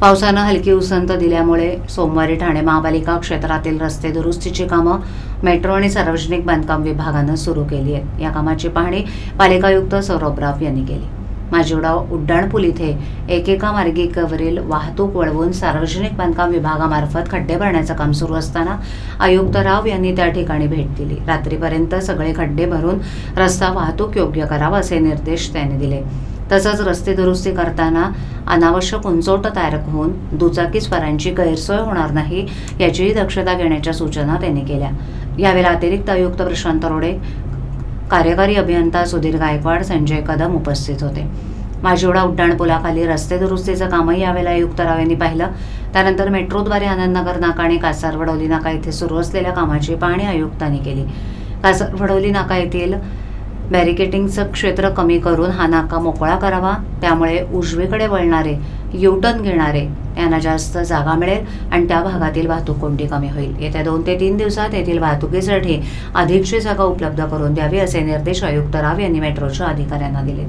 पावसानं हलकी उसंत दिल्यामुळे सोमवारी ठाणे महापालिका क्षेत्रातील रस्ते दुरुस्तीची कामं मेट्रो आणि सार्वजनिक बांधकाम विभागानं सुरू केली आहेत. या कामाची पाहणी पालिकायुक्त सौरभ राव यांनी केली. माझीवडाव उड्डाणपूल इथे एकेका मार्गिकेवरील वाहतूक वळवून सार्वजनिक बांधकाम विभागामार्फत खड्डे भरण्याचं काम सुरू असताना आयुक्त राव यांनी त्या ठिकाणी भेट दिली. रात्रीपर्यंत सगळे खड्डे भरून रस्ता वाहतूक योग्य करावा असे निर्देश त्यांनी दिले. तसंच रस्ते दुरुस्ती करताना अनावश्यक उंचवट तयार होऊन दुचाकीस्वारांची गैरसोय होणार नाही याचीही दक्षता घेण्याच्या सूचना त्यांनी केल्या. यावेळी अतिरिक्त आयुक्त प्रशांत रोडे कार्यकारी अभियंता सुधीर गायकवाड संजय कदम उपस्थित होते. माझिवडा उड्डाणपुलाखाली रस्ते दुरुस्तीचं कामही यावेळेला आयुक्त राव यांनी पाहिलं. त्यानंतर मेट्रोद्वारे आनंदनगर नाका आणि कासारवडवली नाका येथे सुरू असलेल्या कामाची पाहणी आयुक्तांनी केली. कासारवडवली नाका येथील बॅरिकेटिंगचं क्षेत्र कमी करून हा नाका मोकळा करावा त्यामुळे उजवीकडे वळणारे युटर्न घेणारे यांना जास्त जागा मिळेल आणि त्या भागातील वाहतूक कोंडी कमी होईल. येत्या दोन ते तीन दिवसात येथील वाहतुकीसाठी अधिकची जागा उपलब्ध करून द्यावी असे निर्देश आयुक्त राव यांनी मेट्रोच्या अधिकाऱ्यांना दिलेत.